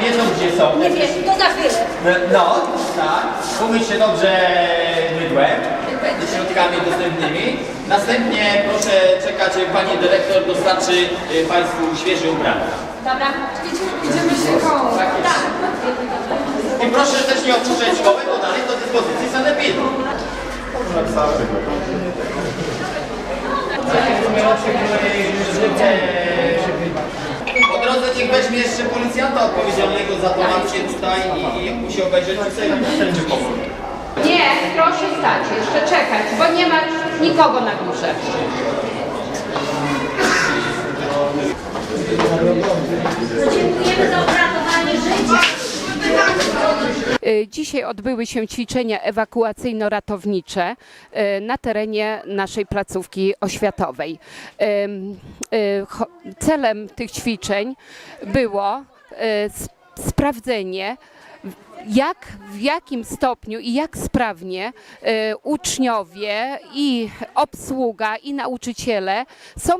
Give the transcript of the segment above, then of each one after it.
wiedzą gdzie są. Nie wiem, to za chwilę. No, tak. Umyć się dobrze mydłem, ze środkami dostępnymi. Następnie proszę czekać, pani dyrektor dostarczy y, Państwu świeże ubrania. Dobra. Idziemy się koło. Tak. I proszę też nie opuszczać szkoły, bo dalej do dyspozycji sanepidu. Po drodze niech weźmie jeszcze policjanta odpowiedzialnego za tą akcję tutaj i musi obejrzeć tutaj wszędzie powoli. Nie, proszę stać, jeszcze czekać, bo nie ma nikogo na górze. Dziękujemy za Dzisiaj odbyły się ćwiczenia ewakuacyjno-ratownicze y, na terenie naszej placówki oświatowej. Y, Celem tych ćwiczeń było y, sprawdzenie, jak, w jakim stopniu i jak sprawnie y, uczniowie i obsługa i nauczyciele są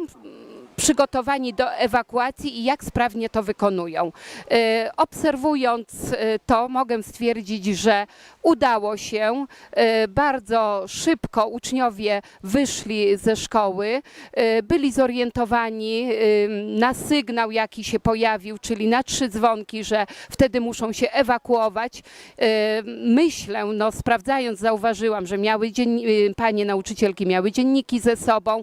przygotowani do ewakuacji i jak sprawnie to wykonują. E, Obserwując e, to, mogę stwierdzić, że udało się. E, Bardzo szybko uczniowie wyszli ze szkoły, e, byli zorientowani e, na sygnał, jaki się pojawił, czyli na trzy dzwonki, że wtedy muszą się ewakuować. Myślę, no sprawdzając, zauważyłam, że miały dzien... panie nauczycielki miały dzienniki ze sobą,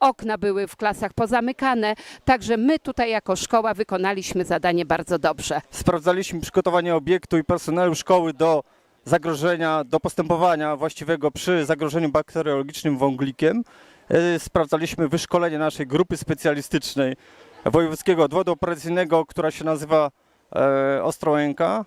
okna były w klasach pozamykane, także my tutaj jako szkoła wykonaliśmy zadanie bardzo dobrze. Sprawdzaliśmy przygotowanie obiektu i personelu szkoły do zagrożenia, do postępowania właściwego przy zagrożeniu bakteriologicznym wąglikiem. E, Sprawdzaliśmy wyszkolenie naszej grupy specjalistycznej Wojewódzkiego Odwodu Operacyjnego, która się nazywa e, Ostrołęka.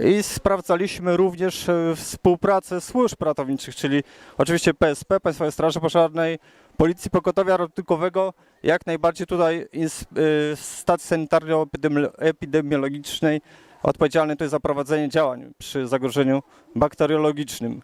I sprawdzaliśmy również e, współpracę służb ratowniczych, czyli oczywiście PSP, Państwowej Straży Pożarnej, Policji Pogotowia Ratunkowego, jak najbardziej tutaj stacji sanitarno-epidemiologicznej odpowiedzialnej to jest za prowadzenie działań przy zagrożeniu bakteriologicznym.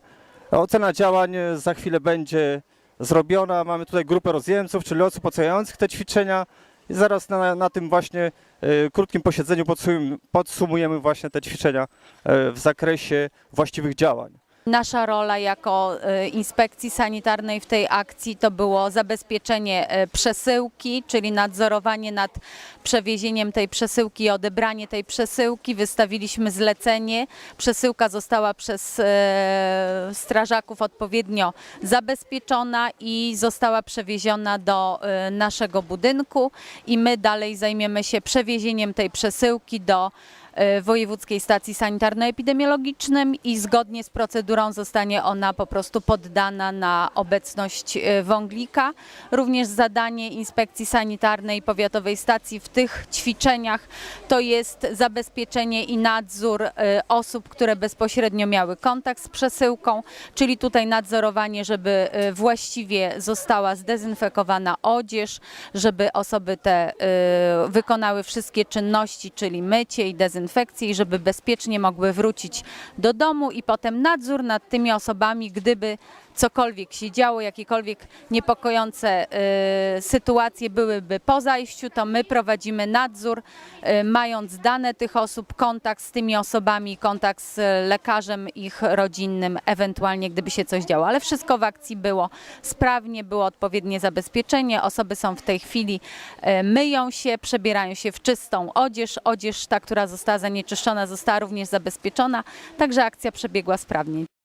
Ocena działań e, za chwilę będzie zrobiona. Mamy tutaj grupę rozjemców, czyli osób oceniających te ćwiczenia i zaraz na, na tym właśnie e, krótkim posiedzeniu podsumujemy, podsumujemy właśnie te ćwiczenia e, w zakresie właściwych działań. Nasza rola jako e, inspekcji sanitarnej w tej akcji to było zabezpieczenie e, przesyłki, czyli nadzorowanie nad przewiezieniem tej przesyłki i odebranie tej przesyłki. Wystawiliśmy zlecenie. Przesyłka została przez e, strażaków odpowiednio zabezpieczona i została przewieziona do naszego budynku i my dalej zajmiemy się przewiezieniem tej przesyłki do Wojewódzkiej Stacji Sanitarno-Epidemiologicznym i zgodnie z procedurą zostanie ona po prostu poddana na obecność e, wąglika. Również zadanie Inspekcji Sanitarnej Powiatowej Stacji w tych ćwiczeniach to jest zabezpieczenie i nadzór e, osób, które bezpośrednio miały kontakt z przesyłką, czyli tutaj nadzorowanie, żeby e, właściwie została zdezynfekowana odzież, żeby osoby te wykonały wszystkie czynności, czyli mycie i dezynfekcję i żeby bezpiecznie mogły wrócić do domu i potem nadzór nad tymi osobami, gdyby cokolwiek się działo, jakiekolwiek niepokojące e, sytuacje byłyby po zajściu, to my prowadzimy nadzór, e, mając dane tych osób, kontakt z tymi osobami, kontakt z lekarzem ich rodzinnym, ewentualnie gdyby się coś działo. Ale wszystko w akcji było sprawnie, było odpowiednie zabezpieczenie. Osoby są w tej chwili, e, myją się, przebierają się w czystą odzież. Odzież ta, która została zanieczyszczona, została również zabezpieczona, także akcja przebiegła sprawnie.